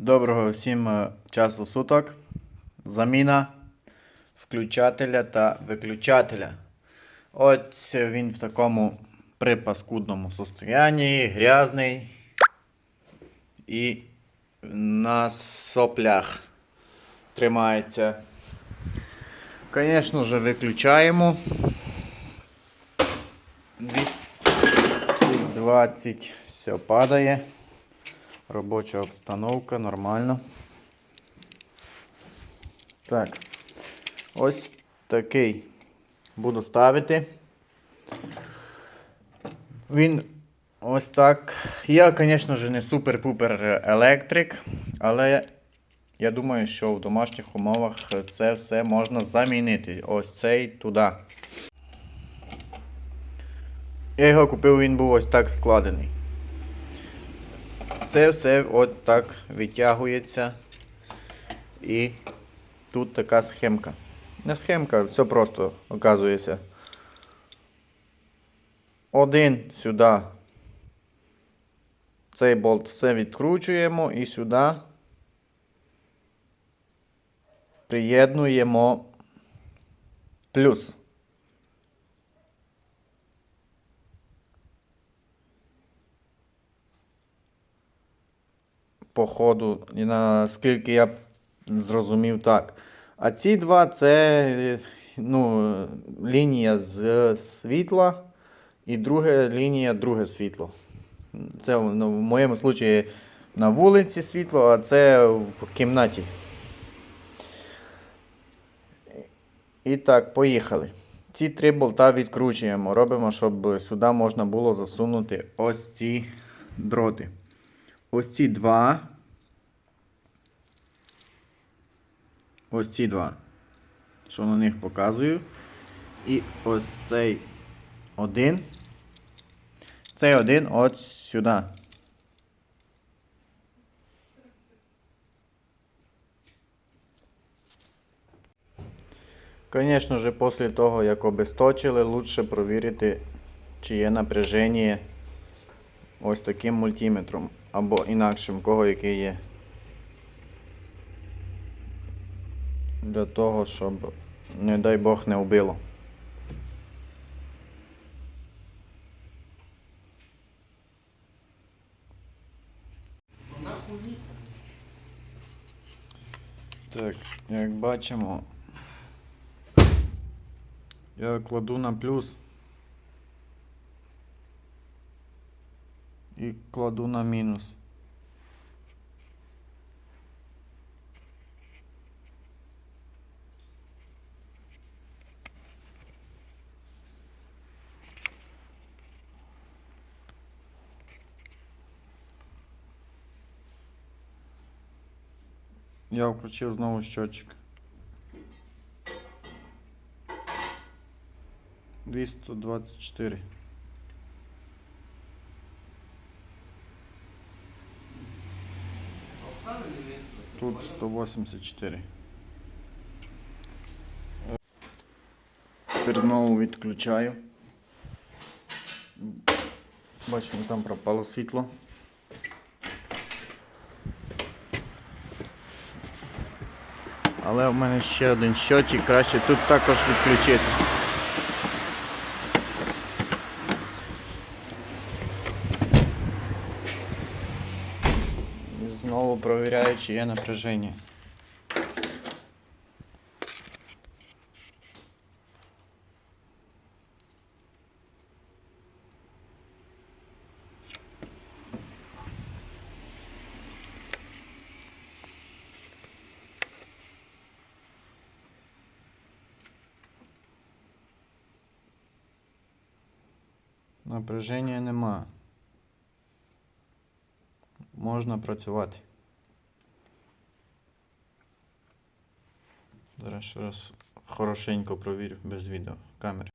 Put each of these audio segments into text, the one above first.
Доброго всім е, часу суток. Заміна включателя та виключателя. Ось він в такому припаскудному состоянні, грязний і на соплях тримається. Звісно ж, виключаємо. 220 все падає. Робоча обстановка, нормально. Так. Ось такий буду ставити. Він ось так. Я, звісно ж, не супер-пупер електрик, але я думаю, що в домашніх умовах це все можна замінити. Ось цей туди. Я його купив, він був ось так складений. Це все от так витягується. І тут така схемка. Не схемка, все просто оказується. Один сюди. Цей болт все відкручуємо і сюди приєднуємо плюс. По ходу, і наскільки я зрозумів так. А ці два це ну, лінія з світла і друга лінія друге світло. Це ну, в моєму випадку на вулиці світло, а це в кімнаті. І так, поїхали. Ці три болта відкручуємо. Робимо, щоб сюди можна було засунути ось ці дроти. Ось ці два. Ось ці два. Що на них показую. І ось цей один. Цей один от сюди. Звісно ж, після того, як обесточили, лучше провірити, чи є напряження ось таким мультиметром або інакшим, кого який є. Для того, щоб, не дай Бог, не вбило. Так, як бачимо, я кладу на плюс. І кладу на мінус. Я включив знову щотчик. 224. Тут 184. Тепер знову відключаю. Бачимо, там пропало світло. Але в мене ще один щотчик, краще тут також відключити. Знову провіряю, чи є напряження. Напряження нема. Можна працювати. Зараз ще раз хорошенько провірю без відео камери.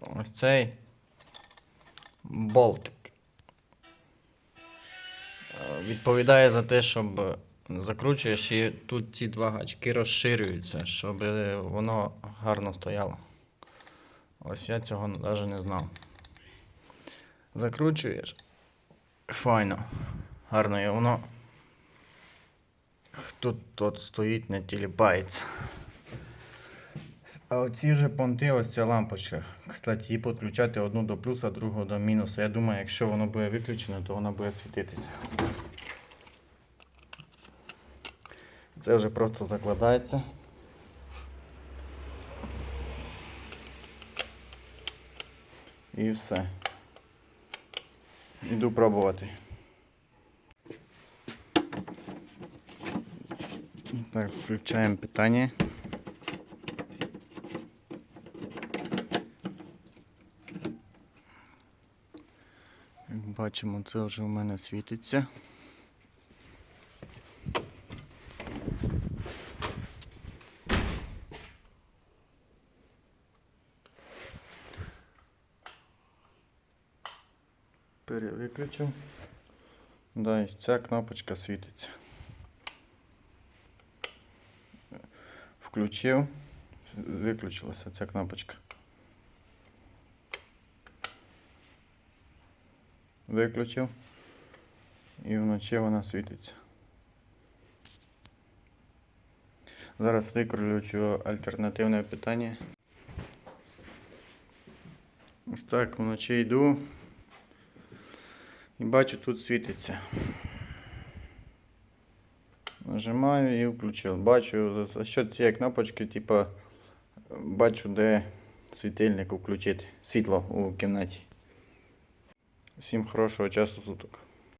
Ось цей болтик. Е, Відповідає за те, щоб закручуєш і тут ці два гачки розширюються, щоб воно гарно стояло. Ось я цього навіть не знав. Закручуєш. Файно. гарно і воно тут тут стоїть, не тіліпається. А оці вже понти, ось ця лампочка. Кстати, її підключати одну до плюса, другу до мінуса. Я думаю, якщо воно буде виключено, то воно буде світитися. Це вже просто закладається. І все. Іду пробувати. Так, включаємо питання. Як бачимо, це вже у мене світиться. Перевиключив. Да, і ця кнопочка світиться. Включив, виключилася ця кнопочка. Виключив. І вночі вона світиться. Зараз викручу альтернативне питання. Ось так вночі йду. І бачу, тут світиться. Нажимаю і включив. Бачу за- що цієї кнопочки, типу, бачу, де світильник включити. Світло у кімнаті. Всім хорошого часу суток.